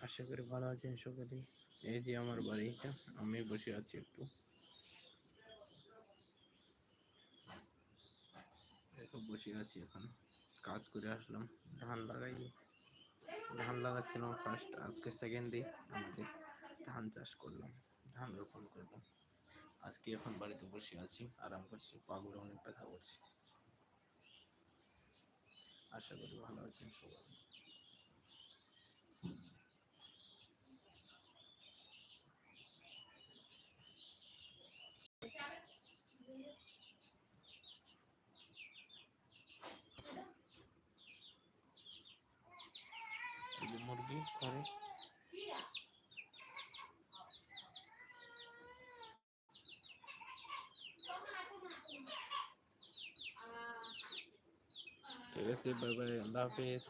আশা করি ভালো আছেন সকলেই এই যে আমার বাড়িটা আমি বসে আছি একটু। বসে আছি এখন। কাজ করে আসলাম। ধান লাগাই ধান লাগাচ্ছিলাম ফার্স্ট আজকে সেকেন্ড দিন আমাদের ধান চাষ করলাম। ধান রোপণ করলাম আজকে এখন বাড়িতে বসে আছি, আরাম করছি পাগুলো অনেক ব্যথা করছে। আশা করি ভালো আছেন সবাই। মুরগি করে। ঠিক আছে বাই বাই আল্লাহ হাফিজ।